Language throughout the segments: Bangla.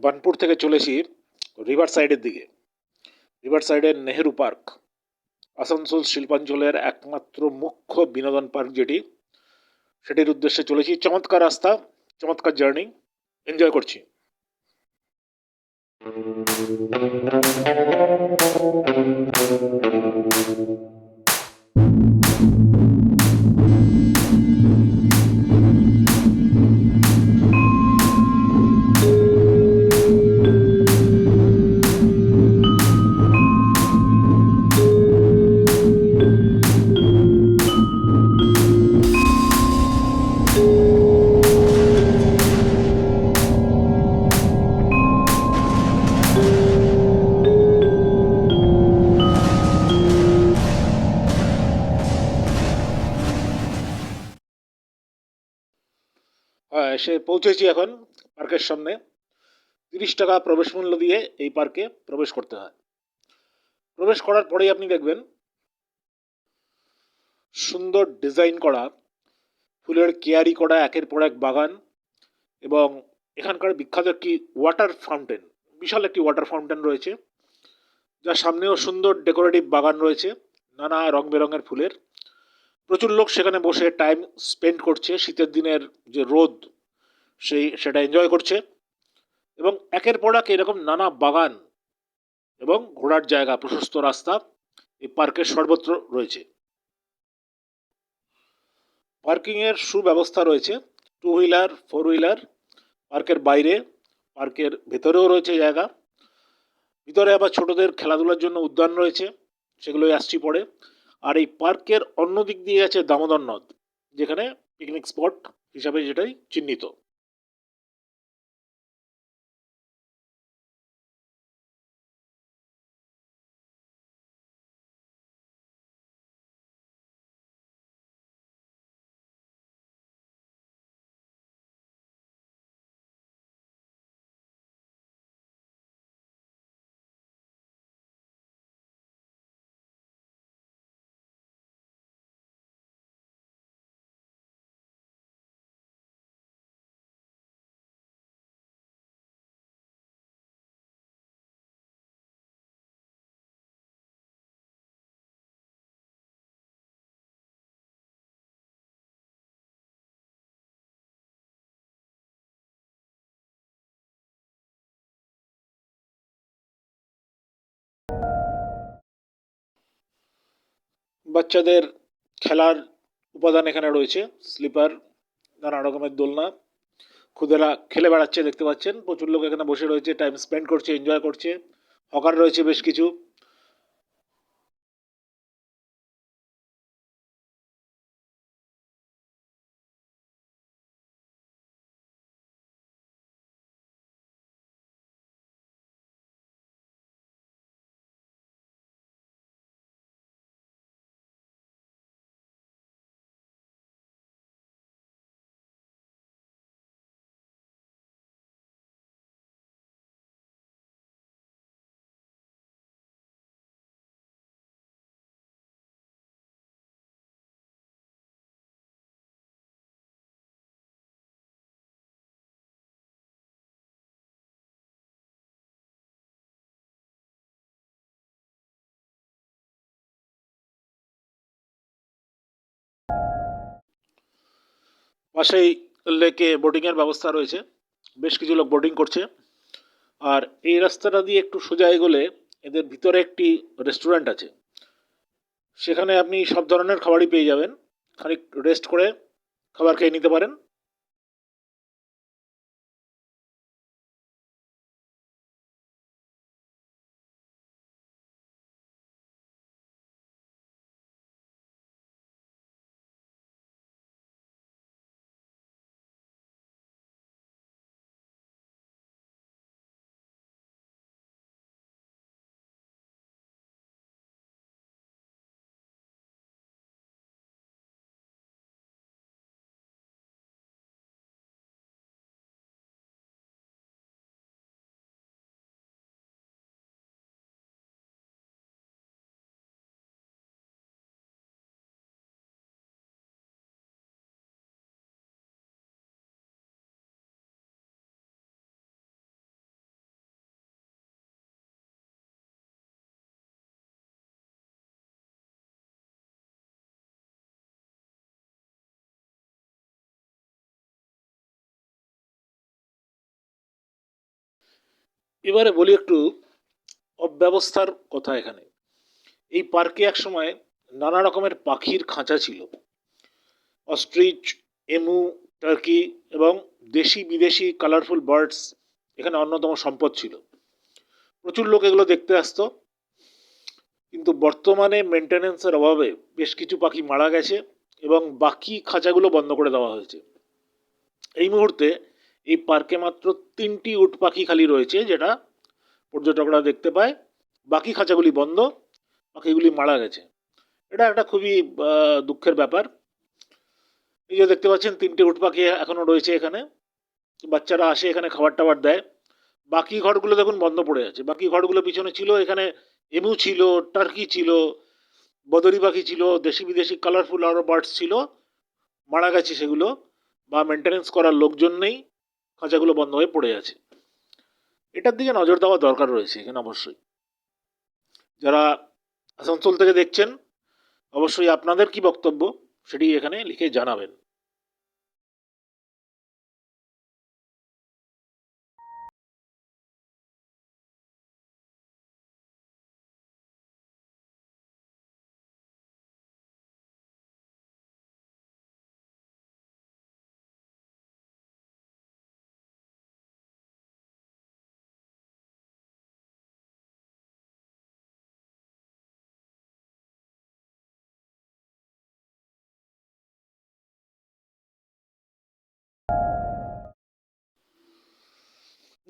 বানপুর থেকে চলেছি রিভার সাইডের দিকে। রিভার সাইডের নেহেরু পার্ক। আসানসোল শিল্পাঞ্চলের একমাত্র মুখ্য বিনোদন পার্ক যেটি সেটির উদ্দেশ্যে চলেছি চমৎকার রাস্তা চমৎকার জার্নি। এনজয় করছি। হ্যাঁ, এসে পৌঁছেছি এখন পার্কের সামনে। তিরিশ টাকা প্রবেশ মূল্য দিয়ে এই পার্কে প্রবেশ করতে হয়। প্রবেশ করার পরেই আপনি দেখবেন, সুন্দর ডিজাইন করা, ফুলের কেয়ারি করা, একের পর এক বাগান এবং এখানকার বিখ্যাত একটি ওয়াটার ফাউন্টেন বিশাল একটি ওয়াটার ফাউন্টেন রয়েছে। যার সামনেও সুন্দর ডেকোরেটিভ বাগান রয়েছে, নানা রং বেরঙের ফুলের। প্রচুর লোক সেখানে বসে টাইম স্পেন্ড করছে, শীতের দিনের যে রোদ, সেই, সেটা এনজয় করছে এবং একের পর এক এরকম নানা বাগান এবং ঘোরার জায়গা, প্রশস্ত রাস্তা, এই পার্কের সর্বত্র রয়েছে। পার্কিংয়ের সুব্যবস্থা রয়েছে টু হুইলার ফোর হুইলার পার্কের বাইরে, পার্কের ভেতরেও রয়েছে জায়গা। ভিতরে আবার ছোটদের খেলাধুলার জন্য উদ্যান রয়েছে, সেগুলোই আসছি পরে। আর এই পার্কের অন্য দিক দিয়ে আছে দামোদর নদ, যেখানে পিকনিক স্পট হিসাবে যেটাই চিহ্নিত। বাচ্চাদের খেলার উপাদান এখানে রয়েছে। স্লিপার, নানা রকমের দোলনা। খুদেরা খেলে বেড়াচ্ছে, দেখতে পাচ্ছেন। প্রচুর লোক এখানে বসে রয়েছে, টাইম স্পেন্ড করছে, এনজয় করছে। হকার রয়েছে বেশ কিছু। পাশেই লেকে বোটিংয়ের ব্যবস্থা রয়েছে। বেশ কিছু লোক বোটিং করছে। আর এই রাস্তাটা দিয়ে একটু সোজা এগোলে এদের ভিতরে একটি রেস্টুরেন্ট আছে। সেখানে আপনি সব ধরনের খাবারই পেয়ে যাবেন। খানিক রেস্ট করে খাবার খেয়ে নিতে পারেন। এবারে বলি একটু অব্যবস্থার কথা এখানে। এই পার্কে একসময় নানা রকমের পাখির খাঁচা ছিল। অস্ট্রিচ, এমু, টার্কি এবং দেশি বিদেশি কালারফুল বার্ডস এখানে অন্যতম সম্পদ ছিল। প্রচুর লোক এগুলো দেখতে আসতো। কিন্তু বর্তমানে মেনটেনেন্সের অভাবে বেশ কিছু পাখি মারা গেছে এবং বাকি খাঁচাগুলো বন্ধ করে দেওয়া হয়েছে। এই মুহূর্তে এই পার্কে মাত্র তিনটি উট পাখি খালি রয়েছে, যেটা পর্যটকরা দেখতে পায়। বাকি খাঁচাগুলি বন্ধ পাখিগুলি মারা গেছে। এটা একটা খুবই দুঃখের ব্যাপার। এই যে দেখতে পাচ্ছেন, তিনটে উট পাখি এখনও রয়েছে এখানে। বাচ্চারা আসে, এখানে খাবার টাবার দেয়। বাকি ঘরগুলো দেখুন বন্ধ পড়ে আছে। বাকি ঘরগুলো পিছনে ছিল, এখানে এমু ছিল, টার্কি ছিল, বদরি পাখি ছিল, দেশি বিদেশি কালারফুল আরও বার্ডস ছিল। মারা গেছে সেগুলো, বা মেনটেনেন্স করার লোকজন নেই। খাঁচাগুলো বন্ধ হয়ে পড়ে আছে। এটার দিকে নজর দেওয়া দরকার রয়েছে এখানে অবশ্যই। যারা আসানসোল থেকে দেখছেন, অবশ্যই আপনাদের কি বক্তব্য সেটি এখানে লিখে জানাবেন।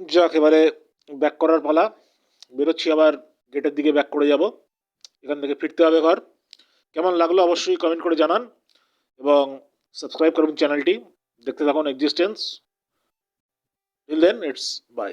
যাক এবারে ব্যাক করার পালা। বেরোচ্ছি আবার গেটের দিকে ব্যাক করে যাব। এখান থেকে ফিরতে হবে ঘর। কেমন লাগল অবশ্যই কমেন্ট করে জানান। এবং সাবস্ক্রাইব করুন চ্যানেলটি দেখতে থাকুন existence till then it's bye